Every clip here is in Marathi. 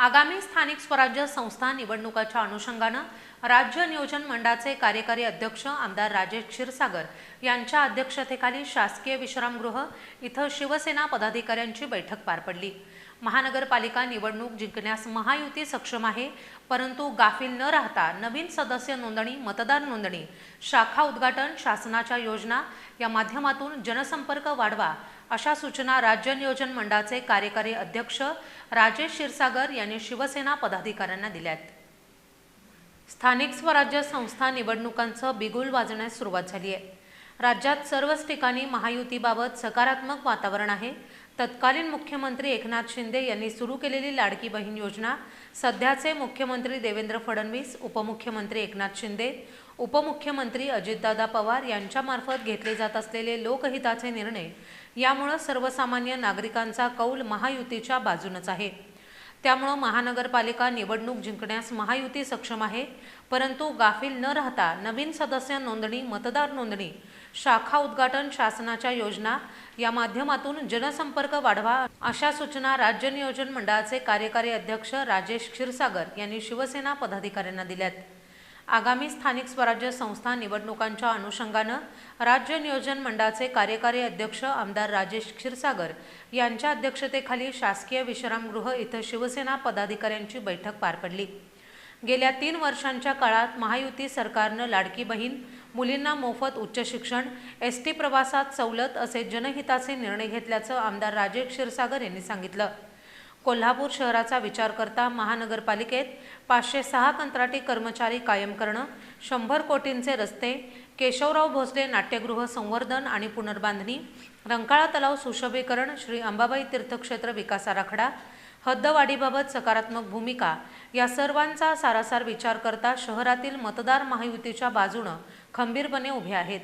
आगामी स्थानिक स्वराज्य संस्था निवडणुकाच्या अनुषंगानं राज्य नियोजन मंडळाचे कार्यकारी अध्यक्ष आमदार राजेश क्षीरसागर यांच्या अध्यक्षतेखाली शासकीय विश्रामगृह इथं शिवसेना पदाधिकाऱ्यांची बैठक पार पडली. महानगरपालिका निवडणूक जिंकण्यास महायुती सक्षम आहे परंतु गाफील न राहता नवीन सदस्य नोंदणी मतदार नोंदणी शाखा उद्घाटन शासनाच्या योजना या माध्यमातून जनसंपर्क वाढवा अशा सूचना राज्य नियोजन मंडळाचे कार्यकारी अध्यक्ष राजेश क्षीरसागर यांनी शिवसेना पदाधिकाऱ्यांना दिल्यात. स्थानिक स्वराज्य संस्था निवडणुकांचं बिगुल वाजण्यास सुरुवात झाली आहे राज्यात सर्वच ठिकाणी महायुतीबाबत सकारात्मक वातावरण आहे. तत्कालीन मुख्यमंत्री एकनाथ शिंदे यांनी सुरू केलेली लाडकी बहीण योजना सध्याचे मुख्यमंत्री देवेंद्र फडणवीस उपमुख्यमंत्री एकनाथ शिंदे उपमुख्यमंत्री अजितदादा पवार यांच्यामार्फत घेतले जात असलेले लोकहिताचे निर्णय यामुळं सर्वसामान्य नागरिकांचा कौल महायुतीच्या बाजूनच आहे. त्यामुळं महानगरपालिका निवडणूक जिंकण्यास महायुती सक्षम आहे. परंतु गाफील न राहता नवीन सदस्य नोंदणी मतदार नोंदणी शाखा उद्घाटन शासनाच्या योजना या माध्यमातून जनसंपर्क वाढवा अशा सूचना राज्य नियोजन मंडळाचे कार्यकारी अध्यक्ष राजेश क्षीरसागर यांनी शिवसेना पदाधिकाऱ्यांना दिल्यात. आगामी स्थानिक स्वराज्य संस्था निवडणुकांच्या अनुषंगानं राज्य नियोजन मंडळाचे कार्यकारी अध्यक्ष आमदार राजेश क्षीरसागर यांच्या अध्यक्षतेखाली शासकीय विश्रामगृह इथं शिवसेना पदाधिकाऱ्यांची बैठक पार पडली. गेल्या तीन वर्षांच्या काळात महायुती सरकारनं लाडकी बहीण मुलींना मोफत उच्च शिक्षण एस टी प्रवासात सवलत असे जनहिताचे निर्णय घेतल्याचं आमदार राजेश क्षीरसागर यांनी सांगितलं. कोल्हापूर शहराचा विचार करता महानगरपालिकेत पाचशे सहा कंत्राटी कर्मचारी कायम करणं शंभर कोटींचे रस्ते केशवराव भोसले नाट्यगृह संवर्धन आणि पुनर्बांधणी रंकाळा तलाव सुशोभीकरण श्री अंबाबाई तीर्थक्षेत्र विकास आराखडा हद्दवाढीबाबत सकारात्मक भूमिका या सर्वांचा सारासार विचार करता शहरातील मतदार महायुतीच्या बाजूनं खंबीरपणे उभे आहेत.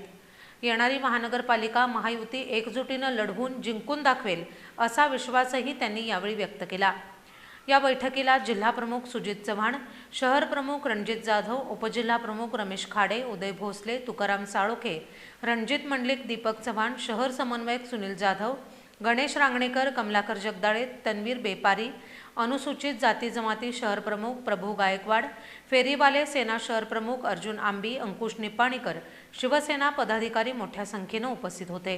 येणारी महानगरपालिका महायुती एकजुटीनं लढवून जिंकून दाखवेल असा विश्वासही त्यांनी यावेळी व्यक्त केला. या बैठकीला जिल्हाप्रमुख सुजित चव्हाण शहर प्रमुख रणजित जाधव उपजिल्हा प्रमुख रमेश खाडे उदय भोसले तुकाराम साळोखे रणजित मंडलिक दीपक चव्हाण शहर समन्वयक सुनील जाधव गणेश रांगणेकर कमलाकर जगदाळे तन्वीर बेपारी अनुसूचित जाती जमाती शहर प्रमुख प्रभू गायकवाड फेरीवाले सेना शहर प्रमुख अर्जुन आंबी अंकुश निपाणीकर शिवसेना पदाधिकारी मोठ्या संख्येनं उपस्थित होते.